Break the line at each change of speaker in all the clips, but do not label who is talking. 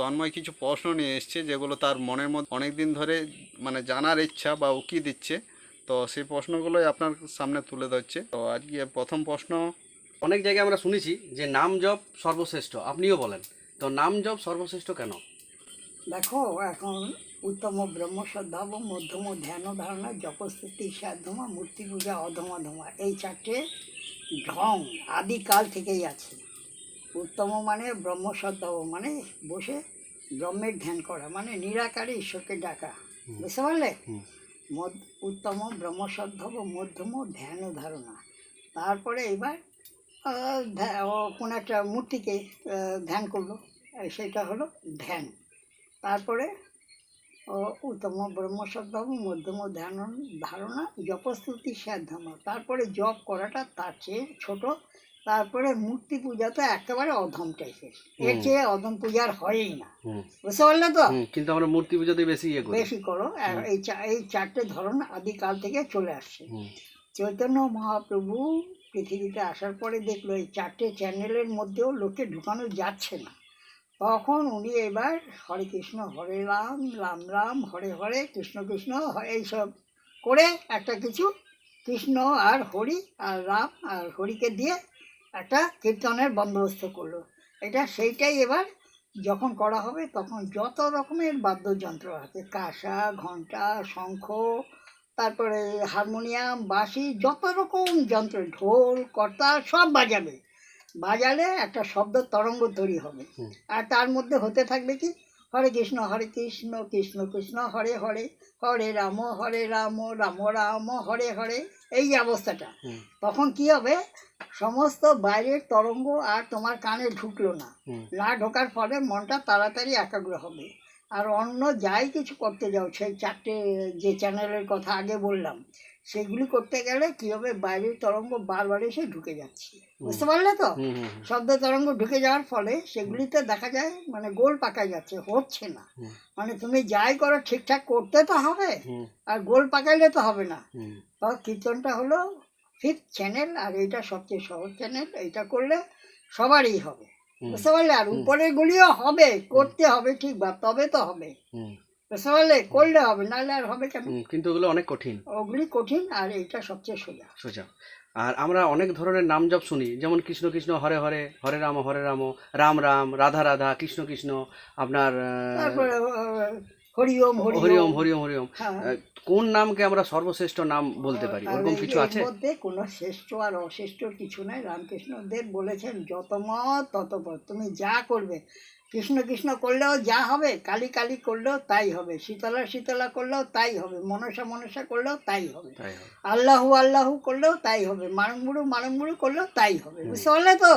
তন্ময় কিছু প্রশ্ন নিয়ে এসছে যেগুলো তার মনের মধ্যে অনেক দিন ধরে মানে জানার ইচ্ছা বা উকি দিচ্ছে তো সেই প্রশ্নগুলোই আপনার সামনে তুলে ধরছে তো আজকে প্রথম প্রশ্ন অনেক জায়গায় আমরা শুনেছি যে নাম জপ সর্বশ্রেষ্ঠ আপনিও বলেন তো নাম জপ সর্বশ্রেষ্ঠ কেন
দেখো এখন উত্তম ব্রহ্ম সদ্ভাব মধ্যম ধ্যান ধারণা জপস্থিতি সাধমা মূর্তি পূজা অধমাধমা এই চারটে ঢং আদিকাল থেকেই আছে উত্তম মানে ব্রহ্মসদ্ভব মানে বসে ব্রহ্মের ধ্যান করা মানে নিরাকারে ঈশ্বরকে ডাকা বুঝতে পারলে উত্তম ব্রহ্মসদ্ভব মধ্যম ধ্যান ধারণা তারপরে এবার কোনো একটা মূর্তিকে ধ্যান করলো সেটা হলো ধ্যান তারপরে উত্তম ব্রহ্মসদ্ভব মধ্যম ধ্যান ধারণা জপস্তুতি সাধনা তারপরে জপ করাটা তার চেয়ে ছোটো তারপরে মূর্তি পূজা তো একেবারে অধম টাইপের এর চেয়ে অধম পূজা আর হয়ই না বুঝতে পারলে তো
কিন্তু আমরা মূর্তি পূজাতে বেশি ইয়ে
বেশি করো এই এই চারটে ধরন আদিকাল থেকে চলে আসছে চৈতন্য মহাপ্রভু পৃথিবীতে আসার পরে দেখলো এই চারটে চ্যানেলের মধ্যেও লোকে ঢুকানো যাচ্ছে না তখন উনি এবার হরে কৃষ্ণ হরে রাম রাম রাম হরে হরে কৃষ্ণ কৃষ্ণ এইসব করে একটা কিছু কৃষ্ণ আর হরি আর রাম আর হরিকে দিয়ে একটা কীর্তনের বন্দোবস্ত করলো এটা সেইটাই এবার যখন করা হবে তখন যত রকমের বাদ্যযন্ত্র আছে কাঁসা ঘণ্টা শঙ্খ তারপরে হারমোনিয়াম বাঁশি যত রকম যন্ত্র ঢোল কর্তা সব বাজাবে বাজালে একটা শব্দ তরঙ্গ তৈরি হবে আর তার মধ্যে হতে থাকবে কি হরে কৃষ্ণ হরে কৃষ্ণ কৃষ্ণ কৃষ্ণ হরে হরে হরে রাম হরে রাম রাম রাম হরে হরে এই অবস্থাটা তখন কি হবে সমস্ত বাইরের তরঙ্গ আর তোমার কানে ঢুকলো না না ঢোকার ফলে মনটা তাড়াতাড়ি একাগ্র হবে আর অন্য যাই কিছু করতে যাও সেই চারটে যে চ্যানেলের কথা আগে বললাম সেগুলি করতে গেলে কি হবে বাইরের তরঙ্গ বারবার এসে ঢুকে যাচ্ছে বুঝতে পারলে তো শব্দ তরঙ্গ ঢুকে যাওয়ার ফলে সেগুলিতে দেখা যায় মানে গোল পাকা যাচ্ছে হচ্ছে না মানে তুমি যাই করো ঠিকঠাক করতে তো হবে আর গোল পাকাইলে তো হবে না কীর্তনটা হলো ফিফথ চ্যানেল আর এইটা সবচেয়ে সহজ চ্যানেল এইটা করলে সবারই হবে বুঝতে পারলে আর উপরে গুলিও হবে করতে হবে ঠিক বা তবে তো হবে করলে হবে নাহলে আর হবে
কিন্তু ওগুলো অনেক কঠিন
ওগুলি কঠিন আর এটা সবচেয়ে সোজা
সোজা আর আমরা অনেক ধরনের নাম জপ শুনি যেমন কৃষ্ণ কৃষ্ণ হরে হরে হরে রাম হরে রাম রাম রাম রাধা রাধা কৃষ্ণ কৃষ্ণ আপনার
হরিওম হরিওম হরিওম হরিওম হ্যাঁ।
কোন নামকে আমরা সর্বশ্রেষ্ঠ নাম বলতে পারি ওরকম কিছু আছে
মধ্যে কোনো শ্রেষ্ঠ আর অশ্রেষ্ঠ কিছু নাই দেব বলেছেন যত মত তত তুমি যা করবে কৃষ্ণ কৃষ্ণ করলেও যা হবে কালী কালী করলেও তাই হবে শীতলা শীতলা করলেও তাই হবে মনসা মনসা করলেও তাই হবে আল্লাহ আল্লাহ করলেও তাই হবে মারমগুরু মারমগুরু করলেও তাই হবে বুঝতে পারলে তো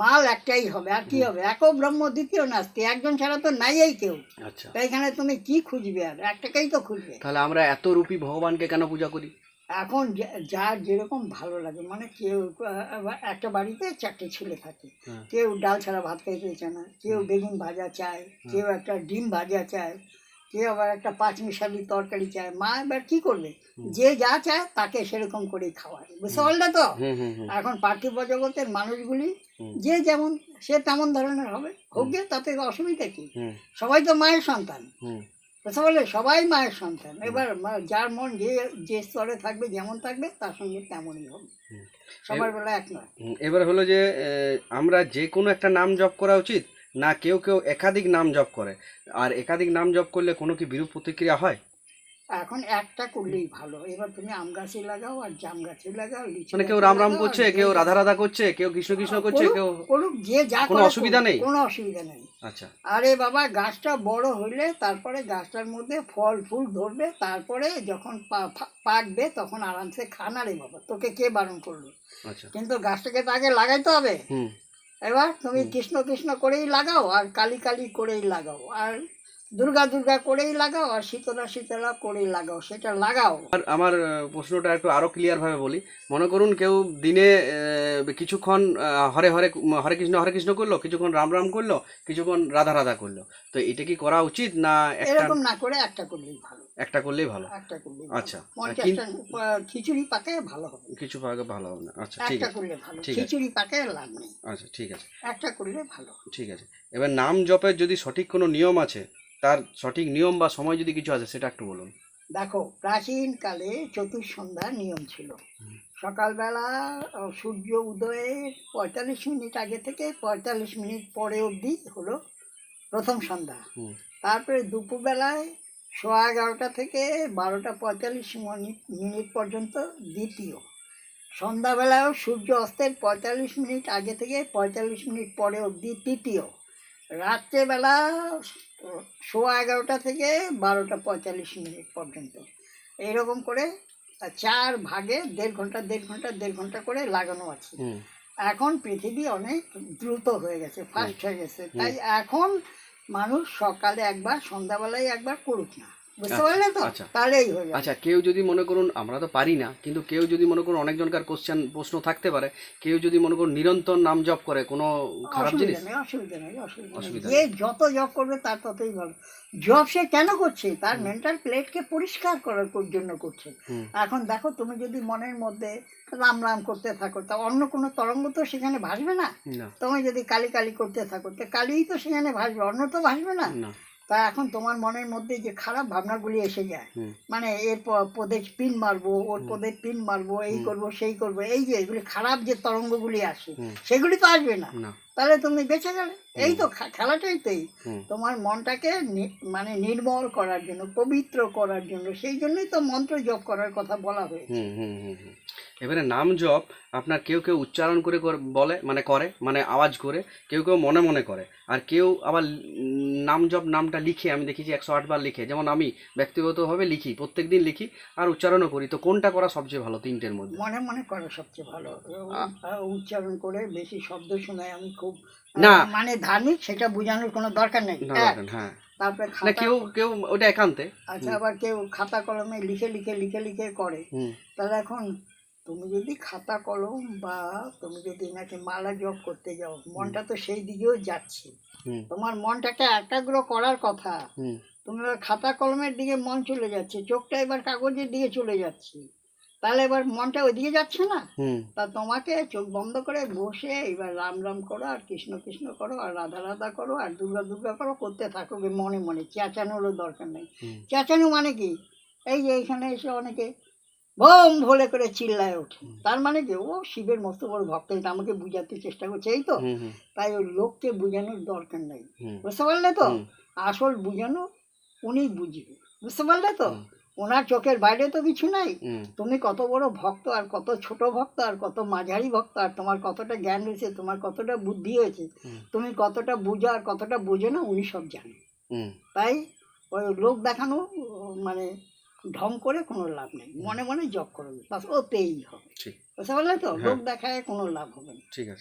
মাল একটাই হবে আর কি হবে একও ব্রহ্ম দ্বিতীয় নাস্তি একজন ছাড়া তো এই কেউ আচ্ছা। তাই এখানে তুমি কি খুঁজবে আর একটাকেই তো খুঁজবে
তাহলে আমরা এত রূপী ভগবানকে কেন পূজা করি
এখন যার যেরকম ভালো লাগে মানে কেউ একটা বাড়িতে চারটে ছেলে থাকে হ্যাঁ। কেউ ডাল ছাড়া ভাত খেতে চায় না কেউ বেগুন ভাজা চায় হ্যাঁ। কেউ একটা ডিম ভাজা চায় কেউ আবার একটা পাঁচ মিশালি তরকারি চায় মা এবার কী করবে যে যা চায় তাকে সেরকম করেই খাওয়ায় বুঝতে পারলে তো এখন পার্থিব জগতের মানুষগুলি যে যেমন সে তেমন ধরনের হবে হোক তাতে অসুবিধা কি সবাই তো মায়ের সন্তান প্রথম হলে সবাই মায়ের সন্তান এবার যার মন যে যে স্তরে থাকবে যেমন থাকবে তার সঙ্গে তেমনই হবে সবার বেলা এক নয়
এবার হলো যে আমরা যে কোনো একটা নাম জপ করা উচিত না কেউ কেউ একাধিক নাম জপ করে আর একাধিক নাম জপ করলে কোনো কি বিরূপ প্রতিক্রিয়া হয়
এখন একটা করলেই ভালো এবার তুমি আম গাছে লাগাও আর জাম গাছে লাগাও
মানে কেউ রাম রাম করছে কেউ রাধা রাধা করছে কেউ কৃষ্ণ কৃষ্ণ করছে কেউ যে যা কোনো অসুবিধা নেই
কোনো অসুবিধা নেই আচ্ছা। আরে বাবা গাছটা বড় হইলে তারপরে গাছটার মধ্যে ফল ফুল ধরবে তারপরে যখন পাকবে তখন আরামসে খানা রে বাবা তোকে কে বারণ করলো আচ্ছা। কিন্তু গাছটাকে তো আগে লাগাইতে হবে এবার তুমি কৃষ্ণ কৃষ্ণ করেই লাগাও আর কালি কালি করেই লাগাও আর দুর্গা দুর্গা করেই লাগাও আর শীতলা শীতলা করেই লাগাও সেটা লাগাও
আর আমার প্রশ্নটা একটু আরো ক্লিয়ার ভাবে বলি মনে করুন কেউ দিনে কিছুক্ষণ হরে হরে হরে কৃষ্ণ হরে কৃষ্ণ করলো কিছুক্ষণ রাম রাম করলো কিছুক্ষণ রাধা রাধা করলো তো এটা কি করা উচিত না
এরকম না করে একটা করলেই ভালো
একটা করলেই ভালো একটা করলেই আচ্ছা
খিচুড়ি পাকে ভালো হবে
কিছু পাকে ভালো হবে না আচ্ছা ঠিক
আছে করলে ভালো খিচুড়ি পাকে লাভ নেই আচ্ছা ঠিক আছে একটা করলে ভালো
ঠিক আছে এবার নাম জপের যদি সঠিক কোনো নিয়ম আছে তার সঠিক নিয়ম বা সময় যদি কিছু আছে সেটা একটু বলুন
দেখো প্রাচীনকালে চতুর্সন্ধ্যার নিয়ম ছিল সকালবেলা সূর্য উদয়ের পঁয়তাল্লিশ মিনিট আগে থেকে পঁয়তাল্লিশ মিনিট পরে অবধি হলো প্রথম সন্ধ্যা তারপরে দুপুরবেলায় সোয়া এগারোটা থেকে বারোটা পঁয়তাল্লিশ মিনিট পর্যন্ত দ্বিতীয় সন্ধ্যাবেলায়ও সূর্য অস্তের পঁয়তাল্লিশ মিনিট আগে থেকে পঁয়তাল্লিশ মিনিট পরে অবধি তৃতীয় রাত্রেবেলা সোয়া এগারোটা থেকে বারোটা পঁয়তাল্লিশ মিনিট পর্যন্ত এরকম করে চার ভাগে দেড় ঘন্টা দেড় ঘন্টা দেড় ঘন্টা করে লাগানো আছে এখন পৃথিবী অনেক দ্রুত হয়ে গেছে ফাস্ট হয়ে গেছে তাই এখন মানুষ সকালে একবার সন্ধ্যাবেলায় একবার করুক না আচ্ছা, আচ্ছা।,
আচ্ছা কেউ যদি মনে করুন আমরা তো পারি না কিন্তু কেউ যদি মনে করুন অনেকজনকার কোশ্চেন প্রশ্ন থাকতে পারে কেউ যদি মনে করুন নিরন্তর নাম জপ করে কোনো খারাপ জিনিস
অসুবিধা নেই অসুবিধা যত করবে তার ততই ভালো জব সে কেন করছে তার মেন্টাল প্লেটকে পরিষ্কার করার জন্য করছে এখন দেখো তুমি যদি মনের মধ্যে রাম রাম করতে থাকো তা অন্য কোনো তরঙ্গ তো সেখানে ভাসবে না তুমি যদি কালি কালি করতে থাকো তো কালিই তো সেখানে ভাসবে অন্য তো ভাসবে না তা এখন তোমার মনের মধ্যে যে খারাপ ভাবনাগুলি এসে যায় মানে এর প্রদেশ পিন মারবো ওর প্রদেশ পিন মারবো এই করব সেই করব এই যে এগুলি খারাপ যে তরঙ্গগুলি আসে সেগুলি তো আসবে না তাহলে তুমি বেঁচে গেলে এই তো খেলাটাই তো এই তোমার মনটাকে মানে নির্মল করার জন্য পবিত্র করার জন্য সেই জন্যই তো মন্ত্র জপ করার কথা বলা হয়েছে
এবারে নাম জপ আপনার কেউ কেউ উচ্চারণ করে বলে মানে করে মানে আওয়াজ করে কেউ কেউ মনে মনে করে আর কেউ আবার নাম জপ নামটা লিখে আমি দেখেছি একশো আটবার লিখে যেমন আমি ব্যক্তিগতভাবে লিখি প্রত্যেক দিন লিখি আর উচ্চারণও করি তো কোনটা করা সবচেয়ে ভালো তিনটের মধ্যে
মনে মনে করা সবচেয়ে ভালো উচ্চারণ করে বেশি শব্দ শোনায় আমি খুব মানে ধার্মিক সেটা বোঝানোর কোনো দরকার নেই তুমি যদি খাতা কলম বা তুমি যদি নাকি মালা করতে যাও মনটা তো সেই দিকেও যাচ্ছে তোমার মনটাকে একাগ্র করার কথা তুমি খাতা কলমের দিকে মন চলে যাচ্ছে চোখটা এবার কাগজের দিকে চলে যাচ্ছে তাহলে এবার মনটা ওইদিকে যাচ্ছে না তা তোমাকে চোখ বন্ধ করে বসে এবার রাম রাম করো আর কৃষ্ণ কৃষ্ণ করো আর রাধা রাধা করো আর দুর্গা দুর্গা করো করতে থাকো মনে মনে চেঁচানোরও দরকার নেই চেঁচানো মানে কি এই যে এখানে এসে অনেকে বম ভোলে করে চিল্লায় ওঠে তার মানে কি ও শিবের মস্ত বড় ভক্ত এটা আমাকে বুঝাতে চেষ্টা করছে এই তো তাই ওই লোককে বোঝানোর দরকার নেই বুঝতে পারলে তো আসল বুঝানো উনি বুঝবে বুঝতে পারলে তো ওনার চোখের বাইরে তো কিছু নাই তুমি কত বড় ভক্ত আর কত ছোট ভক্ত আর কত মাঝারি ভক্ত আর তোমার কতটা জ্ঞান হয়েছে তোমার কতটা বুদ্ধি হয়েছে তুমি কতটা বুঝো আর কতটা বোঝো না উনি সব জানে তাই ওই লোক দেখানো মানে ঢং করে কোনো লাভ নেই মনে মনে জপ করবে ও তেই হবে বলে তো হ্যাঁ। লোক দেখায় কোনো লাভ হবে না ঠিক আছে